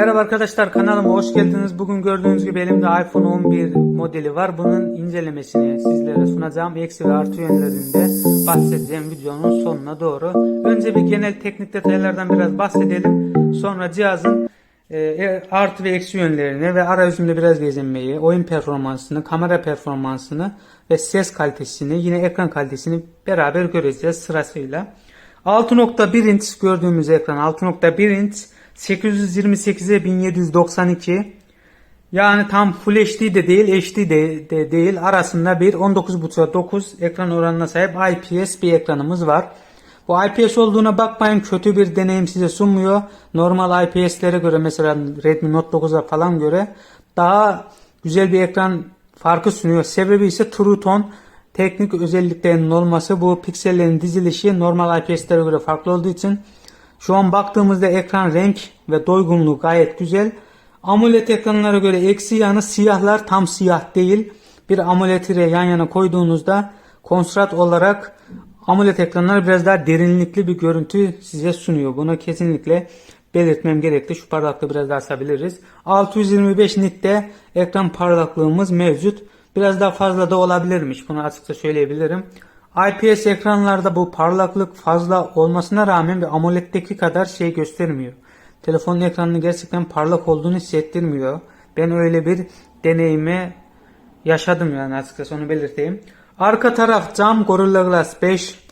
Merhaba arkadaşlar kanalıma hoş geldiniz. Bugün gördüğünüz gibi elimde iPhone 11 modeli var. Bunun incelemesini sizlere sunacağım. Eksi ve artı yönlerinde bahsedeceğim videonun sonuna doğru. Önce bir genel teknik detaylardan biraz bahsedelim. Sonra cihazın e, artı ve eksi yönlerini ve arayüzünde biraz gezinmeyi, oyun performansını, kamera performansını ve ses kalitesini, yine ekran kalitesini beraber göreceğiz sırasıyla. 6.1 inç gördüğümüz ekran 6.1 inç 828'e 1792 yani tam Full HD de değil HD de, de değil arasında bir 19.5'a 9 ekran oranına sahip IPS bir ekranımız var. Bu IPS olduğuna bakmayın kötü bir deneyim size sunmuyor. Normal IPS'lere göre mesela Redmi Note 9'a falan göre daha güzel bir ekran farkı sunuyor. Sebebi ise True Tone teknik özelliklerinin olması bu piksellerin dizilişi normal IPS'lere göre farklı olduğu için şu an baktığımızda ekran renk ve doygunluğu gayet güzel. AMOLED ekranlara göre eksi yanı siyahlar tam siyah değil. Bir AMOLED yan yana koyduğunuzda kontrast olarak AMOLED ekranlar biraz daha derinlikli bir görüntü size sunuyor. Bunu kesinlikle belirtmem gerekli. Şu parlaklığı biraz daha asabiliriz. 625 nitte ekran parlaklığımız mevcut. Biraz daha fazla da olabilirmiş. Bunu açıkça söyleyebilirim. IPS ekranlarda bu parlaklık fazla olmasına rağmen bir AMOLED'deki kadar şey göstermiyor. Telefonun ekranının gerçekten parlak olduğunu hissettirmiyor. Ben öyle bir deneyimi yaşadım yani açıkçası onu belirteyim. Arka taraf cam Gorilla Glass 5.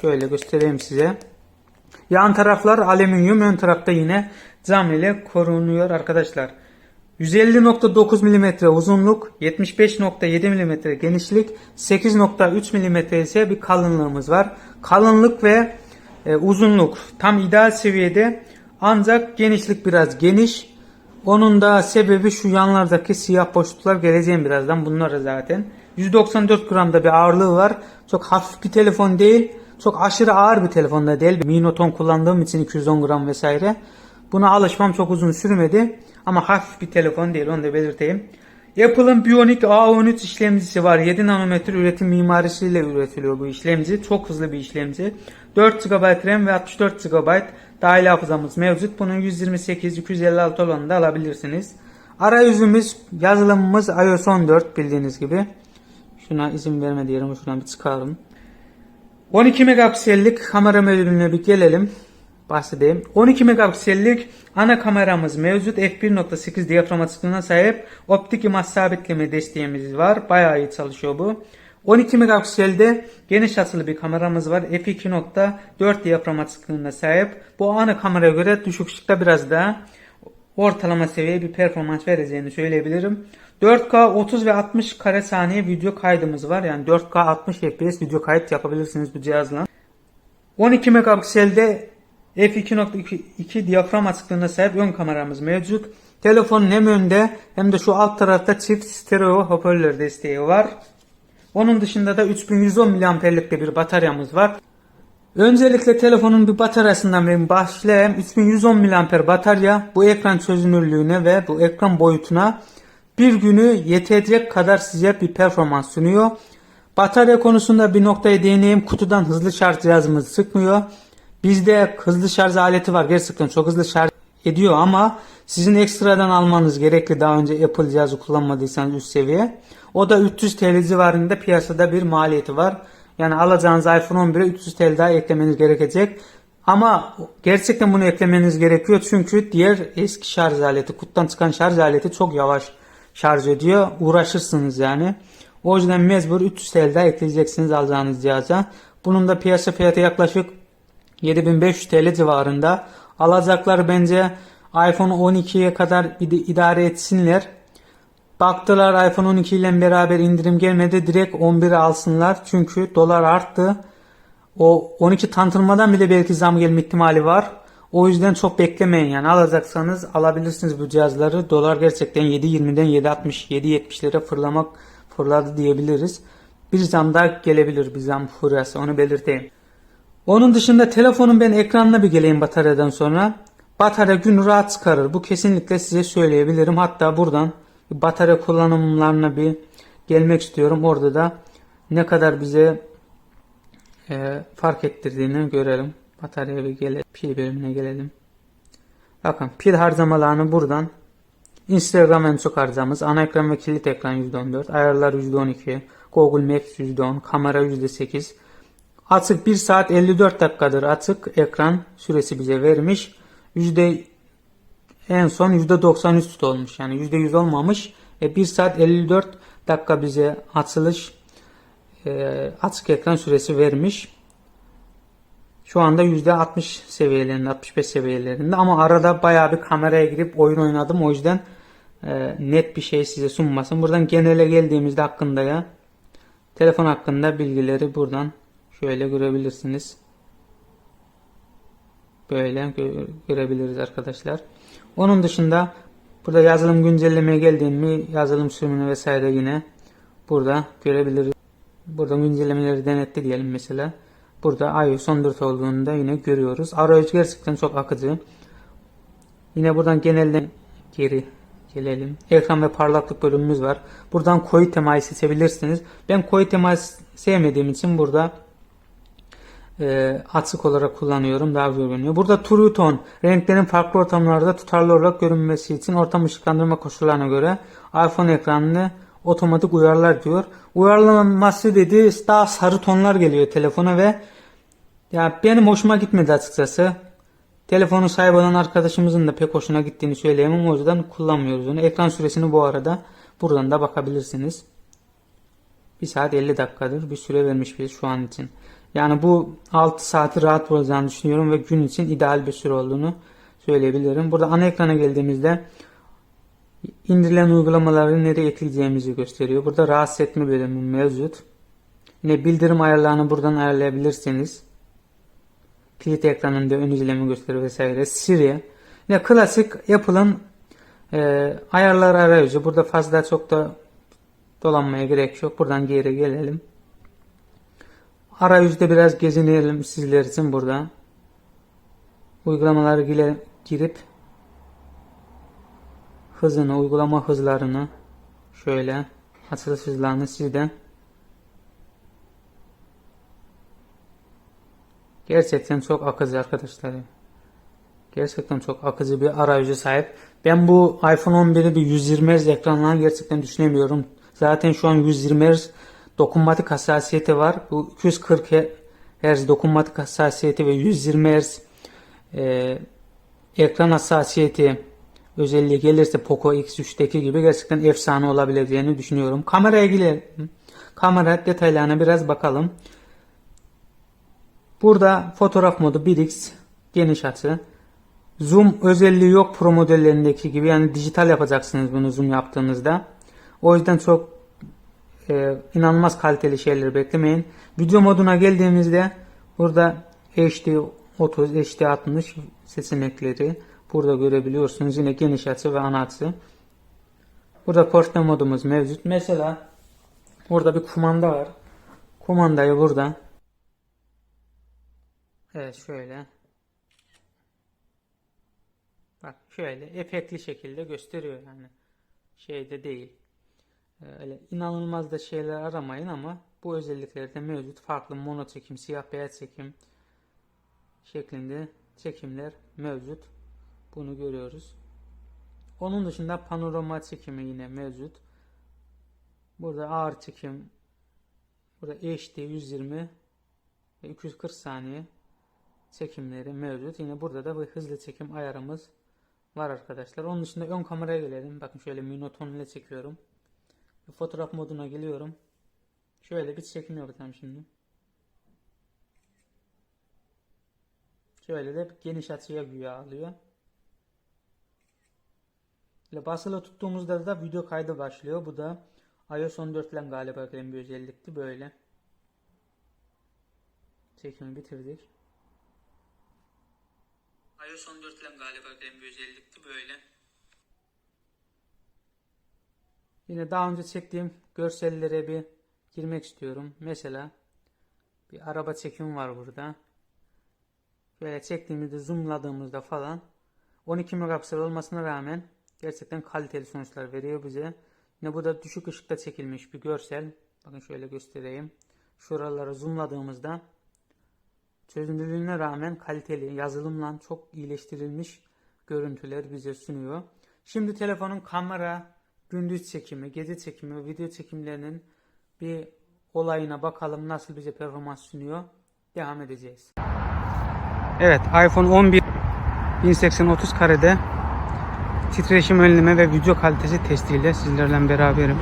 Şöyle göstereyim size. Yan taraflar alüminyum, ön tarafta yine cam ile korunuyor arkadaşlar. 150.9 mm uzunluk, 75.7 mm genişlik, 8.3 mm ise bir kalınlığımız var. Kalınlık ve e, uzunluk tam ideal seviyede ancak genişlik biraz geniş. Onun da sebebi şu yanlardaki siyah boşluklar geleceğim birazdan bunlara zaten. 194 gramda bir ağırlığı var. Çok hafif bir telefon değil. Çok aşırı ağır bir telefon da değil. Mi Note 10 kullandığım için 210 gram vesaire. Buna alışmam çok uzun sürmedi. Ama hafif bir telefon değil onu da belirteyim. Apple'ın Bionic A13 işlemcisi var. 7 nanometre üretim mimarisiyle üretiliyor bu işlemci. Çok hızlı bir işlemci. 4 GB RAM ve 64 GB dahil hafızamız mevcut. Bunun 128-256 olanını da alabilirsiniz. Arayüzümüz, yazılımımız iOS 14 bildiğiniz gibi. Şuna izin verme diyelim. Şuna bir çıkarım. 12 megapiksellik kamera modülüne bir gelelim bahsedeyim. 12 megapiksellik ana kameramız mevcut. f1.8 diyafram açıklığına sahip. Optik imaj sabitleme desteğimiz var. Bayağı iyi çalışıyor bu. 12 megapikselde geniş açılı bir kameramız var. f2.4 diyafram açıklığına sahip. Bu ana kameraya göre düşük ışıkta biraz daha ortalama seviye bir performans vereceğini söyleyebilirim. 4K 30 ve 60 kare saniye video kaydımız var. Yani 4K 60 FPS video kayıt yapabilirsiniz bu cihazla. 12 megapikselde f2.2 diyafram açıklığına sahip ön kameramız mevcut. Telefonun hem önde hem de şu alt tarafta çift stereo hoparlör desteği var. Onun dışında da 3110 mAh'lik bir bataryamız var. Öncelikle telefonun bir bataryasından ben başlayayım. 3110 mAh batarya bu ekran çözünürlüğüne ve bu ekran boyutuna bir günü yetecek kadar size bir performans sunuyor. Batarya konusunda bir noktaya değineyim. Kutudan hızlı şarj cihazımız sıkmıyor. Bizde hızlı şarj aleti var. Gerçekten çok hızlı şarj ediyor ama sizin ekstradan almanız gerekli daha önce Apple cihazı kullanmadıysanız üst seviye. O da 300 TL civarında piyasada bir maliyeti var. Yani alacağınız iPhone 11'e 300 TL daha eklemeniz gerekecek. Ama gerçekten bunu eklemeniz gerekiyor çünkü diğer eski şarj aleti, kutudan çıkan şarj aleti çok yavaş şarj ediyor. Uğraşırsınız yani. O yüzden mecbur 300 TL daha ekleyeceksiniz alacağınız cihaza. Bunun da piyasa fiyatı yaklaşık 7500 TL civarında. Alacaklar bence iPhone 12'ye kadar idare etsinler. Baktılar iPhone 12 ile beraber indirim gelmedi. Direkt 11'i alsınlar. Çünkü dolar arttı. O 12 tanıtılmadan bile belki zam gelme ihtimali var. O yüzden çok beklemeyin yani alacaksanız alabilirsiniz bu cihazları. Dolar gerçekten 7.20'den 7.60 7.70'lere fırlamak fırladı diyebiliriz. Bir zam da gelebilir bir zam furyası onu belirteyim. Onun dışında telefonun ben ekranına bir geleyim bataryadan sonra. Batarya gün rahat çıkarır. Bu kesinlikle size söyleyebilirim. Hatta buradan batarya kullanımlarına bir gelmek istiyorum. Orada da ne kadar bize e, fark ettirdiğini görelim. Bataryaya bir gelelim. Pil bölümüne gelelim. Bakın pil harcamalarını buradan Instagram en çok harcamamız, ana ekran ve kilit ekran %14, ayarlar %12, Google Maps %10, kamera %8. Açık 1 saat 54 dakikadır açık ekran süresi bize vermiş. Yüzde en son %90 üstü olmuş. Yani %100 olmamış. E, 1 saat 54 dakika bize açılış e, açık ekran süresi vermiş. Şu anda %60 seviyelerinde, 65 seviyelerinde ama arada bayağı bir kameraya girip oyun oynadım. O yüzden e, net bir şey size sunmasın. Buradan genele geldiğimizde hakkında ya telefon hakkında bilgileri buradan şöyle görebilirsiniz. Böyle gö- görebiliriz arkadaşlar. Onun dışında burada yazılım güncellemeye geldiğimi yazılım sürümünü vesaire yine burada görebiliriz. Burada güncellemeleri denetti diyelim mesela. Burada iOS 14 olduğunda yine görüyoruz. Arayüz gerçekten çok akıcı. Yine buradan genelden geri gelelim. Ekran ve parlaklık bölümümüz var. Buradan koyu temayı seçebilirsiniz. Ben koyu temayı sevmediğim için burada e, açık olarak kullanıyorum. Daha güzel görünüyor. Burada True Tone renklerin farklı ortamlarda tutarlı olarak görünmesi için ortam ışıklandırma koşullarına göre iPhone ekranını otomatik uyarlar diyor. Uyarlanması dedi daha sarı tonlar geliyor telefona ve ya benim hoşuma gitmedi açıkçası. Telefonu sahibi olan arkadaşımızın da pek hoşuna gittiğini söyleyemem. O yüzden kullanmıyoruz onu. Ekran süresini bu arada buradan da bakabilirsiniz. 1 saat 50 dakikadır bir süre vermiş biz şu an için. Yani bu 6 saati rahat olacağını düşünüyorum ve gün için ideal bir süre olduğunu söyleyebilirim. Burada ana ekrana geldiğimizde indirilen uygulamaları nereye ekleyeceğimizi gösteriyor. Burada rahatsız etme bölümü mevcut. Yine bildirim ayarlarını buradan ayarlayabilirsiniz. Kilit ekranında ön izleme gösteri vesaire. Siri. Yine klasik Apple'ın e, ayarlar arayüzü. Burada fazla çok da dolanmaya gerek yok. Buradan geri gelelim. Arayüzde biraz gezinelim sizler için burada. Uygulamaları gire- girip hızını, uygulama hızlarını şöyle açılış hızlarını sizden gerçekten çok akıcı arkadaşlar. Gerçekten çok akıcı bir arayüzü sahip. Ben bu iPhone 11'i bir 120 Hz ekranla gerçekten düşünemiyorum. Zaten şu an 120 Hz dokunmatik hassasiyeti var. Bu 240 Hz dokunmatik hassasiyeti ve 120 Hz e, ekran hassasiyeti özelliği gelirse Poco X3'teki gibi gerçekten efsane olabileceğini düşünüyorum. Kameraya girelim. Kamera detaylarına biraz bakalım. Burada fotoğraf modu 1x geniş açı. Zoom özelliği yok Pro modellerindeki gibi. Yani dijital yapacaksınız bunu zoom yaptığınızda. O yüzden çok e, inanılmaz kaliteli şeyleri beklemeyin. Video moduna geldiğimizde burada HD 30, HD 60 seçenekleri burada görebiliyorsunuz. Yine geniş açı ve ana açı. Burada portre modumuz mevcut. Mesela burada bir kumanda var. Kumandayı burada Evet şöyle. Bak şöyle efektli şekilde gösteriyor yani. Şeyde değil. Ee, Öyle inanılmaz da şeyler aramayın ama bu özellikleri de mevcut. Farklı mono çekim, siyah beyaz çekim şeklinde çekimler mevcut. Bunu görüyoruz. Onun dışında panorama çekimi yine mevcut. Burada ağır çekim burada HD 120 ve 240 saniye çekimleri mevcut. Yine burada da bir hızlı çekim ayarımız var arkadaşlar. Onun dışında ön kameraya gelelim. Bakın şöyle monoton ile çekiyorum. Fotoğraf moduna geliyorum. Şöyle bir çekim yapacağım şimdi. Şöyle de geniş açıya güya alıyor. Böyle basılı tuttuğumuzda da video kaydı başlıyor. Bu da iOS 14 ile galiba gelen bir özellikti. Böyle. Çekimi bitirdik iOS 14 ile galiba gelen bir özellikti böyle. Yine daha önce çektiğim görsellere bir girmek istiyorum. Mesela bir araba çekimi var burada. Böyle çektiğimizde zoomladığımızda falan 12 megapiksel olmasına rağmen gerçekten kaliteli sonuçlar veriyor bize. Yine burada düşük ışıkta çekilmiş bir görsel. Bakın şöyle göstereyim. Şuralara zoomladığımızda çözünürlüğüne rağmen kaliteli yazılımla çok iyileştirilmiş görüntüler bize sunuyor. Şimdi telefonun kamera, gündüz çekimi, gece çekimi, video çekimlerinin bir olayına bakalım nasıl bize performans sunuyor. Devam edeceğiz. Evet iPhone 11 1080 karede titreşim önleme ve video kalitesi testiyle sizlerle beraberim.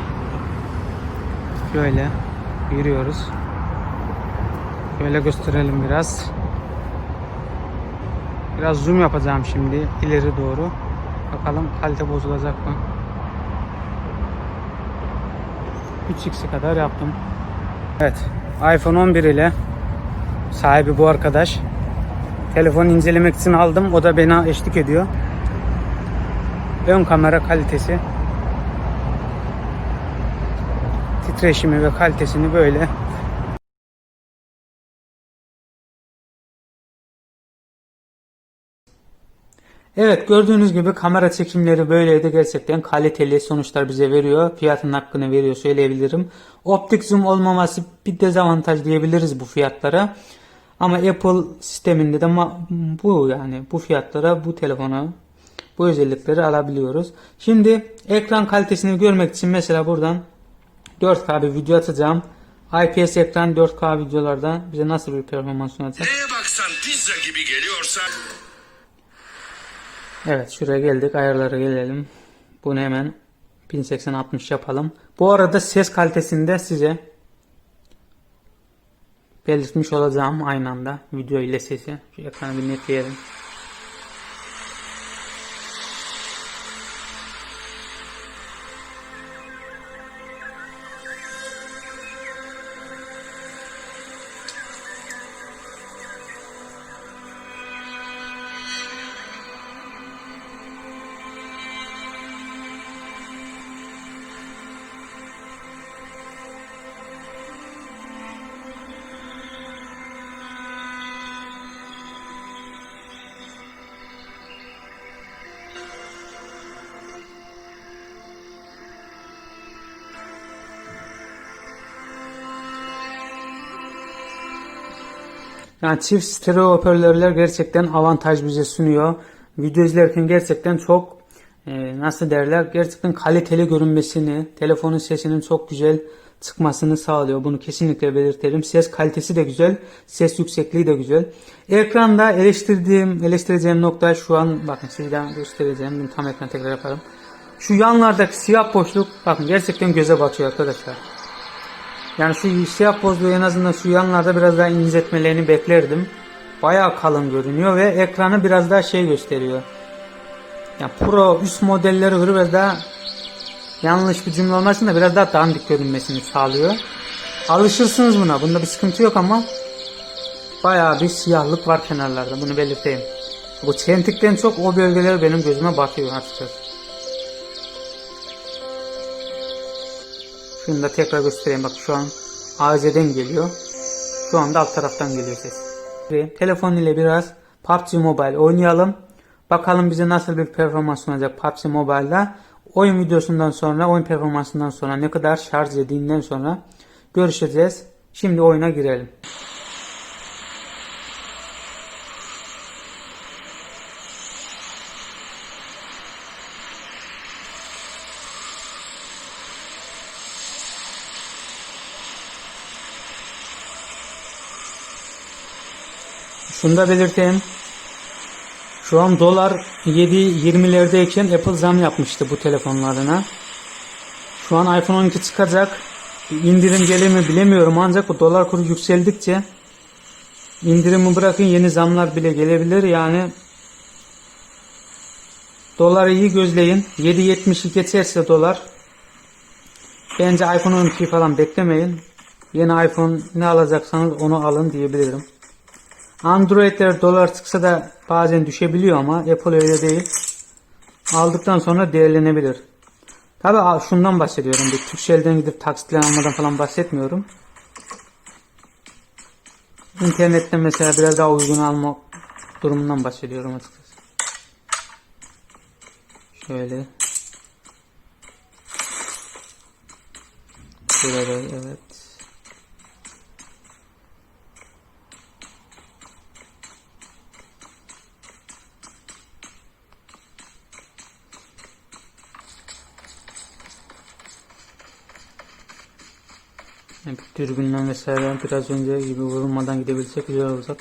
Şöyle yürüyoruz. Şöyle gösterelim biraz. Biraz zoom yapacağım şimdi ileri doğru. Bakalım kalite bozulacak mı? 3x'e kadar yaptım. Evet. iPhone 11 ile sahibi bu arkadaş. Telefonu incelemek için aldım. O da bana eşlik ediyor. Ön kamera kalitesi titreşimi ve kalitesini böyle Evet gördüğünüz gibi kamera çekimleri böyleydi gerçekten kaliteli sonuçlar bize veriyor. Fiyatın hakkını veriyor söyleyebilirim. Optik zoom olmaması bir dezavantaj diyebiliriz bu fiyatlara. Ama Apple sisteminde de bu yani bu fiyatlara bu telefonu bu özellikleri alabiliyoruz. Şimdi ekran kalitesini görmek için mesela buradan 4K bir video atacağım. IPS ekran 4K videolarda bize nasıl bir performans sunacak? Neye baksan pizza gibi geliyorsa Evet şuraya geldik ayarlara gelelim. Bunu hemen 1080-60 yapalım. Bu arada ses kalitesinde size belirtmiş olacağım aynı anda video ile sesi. Şu ekranı bir netleyelim. Yani çift stereo hoparlörler gerçekten avantaj bize sunuyor. Video izlerken gerçekten çok e, nasıl derler gerçekten kaliteli görünmesini, telefonun sesinin çok güzel çıkmasını sağlıyor. Bunu kesinlikle belirtelim. Ses kalitesi de güzel, ses yüksekliği de güzel. Ekranda eleştirdiğim, eleştireceğim nokta şu an bakın sizden göstereceğim. Bunu tam ekran tekrar yaparım. Şu yanlardaki siyah boşluk bakın gerçekten göze batıyor arkadaşlar. Yani şu siyah bozluğu en azından şu yanlarda biraz daha inceltmelerini beklerdim. Bayağı kalın görünüyor ve ekranı biraz daha şey gösteriyor. Yani Pro üst modelleri göre biraz daha yanlış bir cümle olmasın da biraz daha dandik görünmesini sağlıyor. Alışırsınız buna. Bunda bir sıkıntı yok ama bayağı bir siyahlık var kenarlarda. Bunu belirteyim. Bu çentikten çok o bölgeler benim gözüme batıyor açıkçası. Şunu da tekrar göstereyim. Bak şu an AZ'den geliyor. Şu anda alt taraftan geliyor ses. Telefon ile biraz PUBG Mobile oynayalım. Bakalım bize nasıl bir performans sunacak PUBG Mobile'da. Oyun videosundan sonra, oyun performansından sonra ne kadar şarj edildiğinden sonra görüşeceğiz. Şimdi oyuna girelim. Şunu da belirteyim. Şu an dolar 7.20'lerdeyken Apple zam yapmıştı bu telefonlarına. Şu an iPhone 12 çıkacak. İndirim gelir mi bilemiyorum ancak bu dolar kuru yükseldikçe indirimi bırakın yeni zamlar bile gelebilir. Yani doları iyi gözleyin. 7.70'i geçerse dolar bence iPhone 12 falan beklemeyin. Yeni iPhone ne alacaksanız onu alın diyebilirim. Android'ler dolar çıksa da bazen düşebiliyor ama Apple öyle değil. Aldıktan sonra değerlenebilir. Tabi şundan bahsediyorum. Bir Türkcell'den gidip taksitle almadan falan bahsetmiyorum. İnternetten mesela biraz daha uygun alma durumundan bahsediyorum açıkçası. Şöyle. Şöyle evet. Yani dürbünden vesaire biraz önce gibi vurulmadan gidebilsek güzel olacak.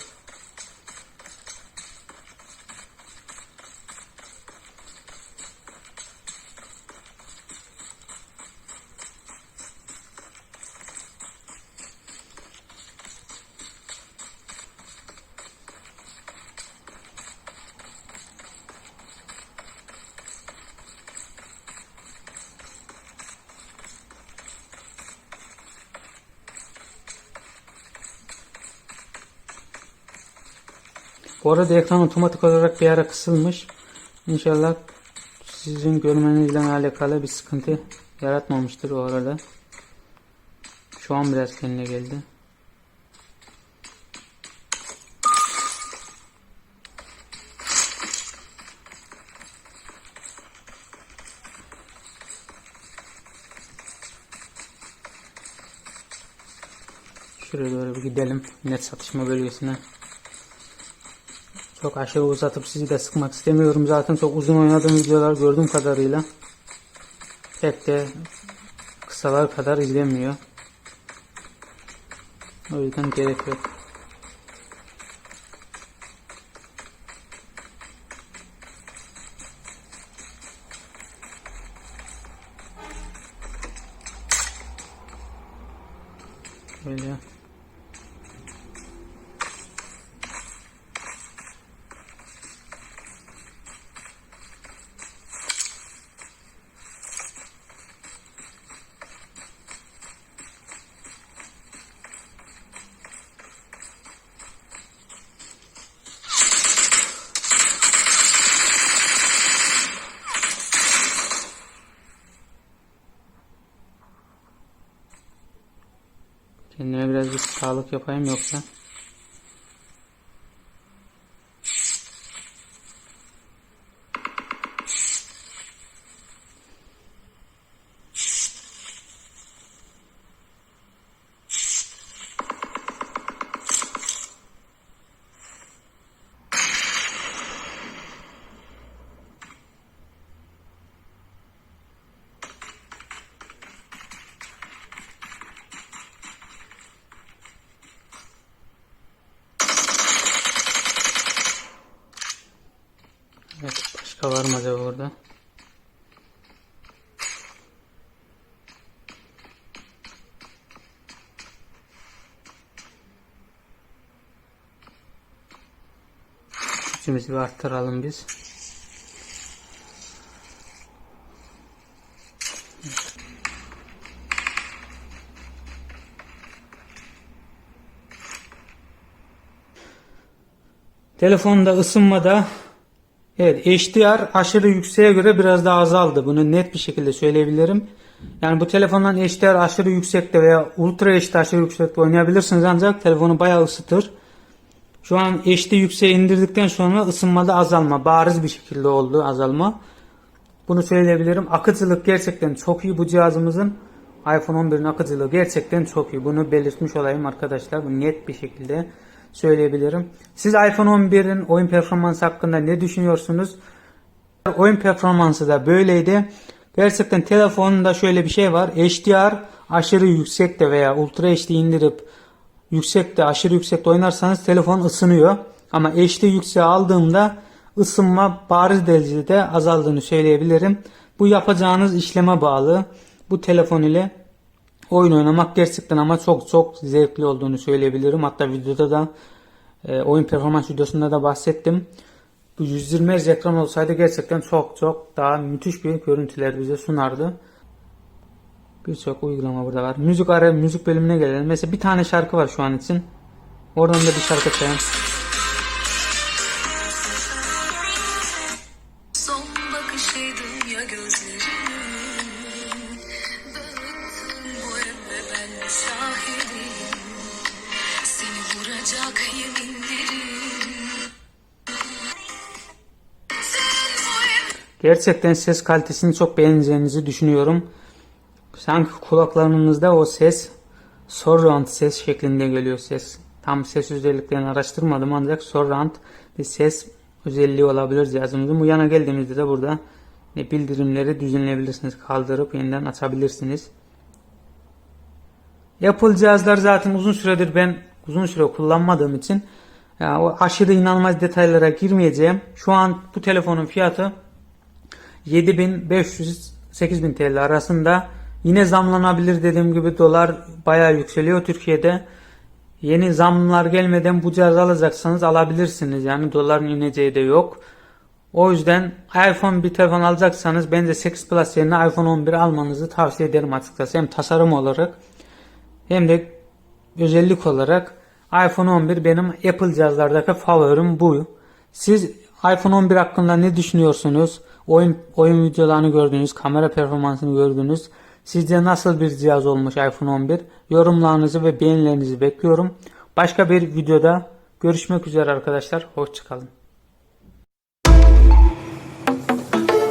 Bu arada ekran otomatik olarak bir ara kısılmış. İnşallah sizin görmenizle alakalı bir sıkıntı yaratmamıştır o arada. Şu an biraz kendine geldi. Şuraya doğru bir gidelim. Net satışma bölgesine. Çok aşırı uzatıp sizi de sıkmak istemiyorum. Zaten çok uzun oynadığım videolar gördüğüm kadarıyla pek de kısalar kadar izlemiyor. O yüzden gerek yok. Böyle. Kendime biraz bir sağlık yapayım yoksa. Evet, başka var mı acaba orada? Gücümüzü bir arttıralım biz. Telefonda ısınmada Evet HDR aşırı yükseğe göre biraz daha azaldı. Bunu net bir şekilde söyleyebilirim. Yani bu telefondan HDR aşırı yüksekte veya Ultra HD aşırı yüksekte oynayabilirsiniz ancak telefonu bayağı ısıtır. Şu an HD yükseğe indirdikten sonra ısınmada azalma. Bariz bir şekilde oldu azalma. Bunu söyleyebilirim. Akıcılık gerçekten çok iyi bu cihazımızın. iPhone 11'in akıcılığı gerçekten çok iyi. Bunu belirtmiş olayım arkadaşlar. Bu net bir şekilde söyleyebilirim. Siz iPhone 11'in oyun performansı hakkında ne düşünüyorsunuz? Oyun performansı da böyleydi. Gerçekten telefonunda şöyle bir şey var. HDR aşırı yüksekte veya Ultra HD indirip yüksekte aşırı yüksekte oynarsanız telefon ısınıyor. Ama HD yükseğe aldığımda ısınma bariz derecede azaldığını söyleyebilirim. Bu yapacağınız işleme bağlı. Bu telefon ile oyun oynamak gerçekten ama çok çok zevkli olduğunu söyleyebilirim. Hatta videoda da e, oyun performans videosunda da bahsettim. Bu 120 Hz ekran olsaydı gerçekten çok çok daha müthiş bir görüntüler bize sunardı. Birçok uygulama burada var. Müzik ara müzik bölümüne gelelim. Mesela bir tane şarkı var şu an için. Oradan da bir şarkı çalalım. Gerçekten ses kalitesini çok beğeneceğinizi düşünüyorum. Sanki kulaklarınızda o ses surround ses şeklinde geliyor ses. Tam ses özelliklerini araştırmadım ancak surround bir ses özelliği olabilir cihazımızın. Bu yana geldiğimizde de burada bildirimleri düzenleyebilirsiniz. Kaldırıp yeniden açabilirsiniz. Apple cihazlar zaten uzun süredir ben uzun süre kullanmadığım için o aşırı inanılmaz detaylara girmeyeceğim. Şu an bu telefonun fiyatı 7500-8000 TL arasında. Yine zamlanabilir dediğim gibi dolar bayağı yükseliyor Türkiye'de. Yeni zamlar gelmeden bu cihazı alacaksanız alabilirsiniz. Yani doların ineceği de yok. O yüzden iPhone bir telefon alacaksanız bence 8 Plus yerine iPhone 11 almanızı tavsiye ederim açıkçası. Hem tasarım olarak hem de özellik olarak iPhone 11 benim Apple cihazlardaki favorim bu. Siz iPhone 11 hakkında ne düşünüyorsunuz? Oyun oyun videolarını gördünüz, kamera performansını gördünüz. Sizce nasıl bir cihaz olmuş iPhone 11? Yorumlarınızı ve beğenilerinizi bekliyorum. Başka bir videoda görüşmek üzere arkadaşlar. Hoşçakalın.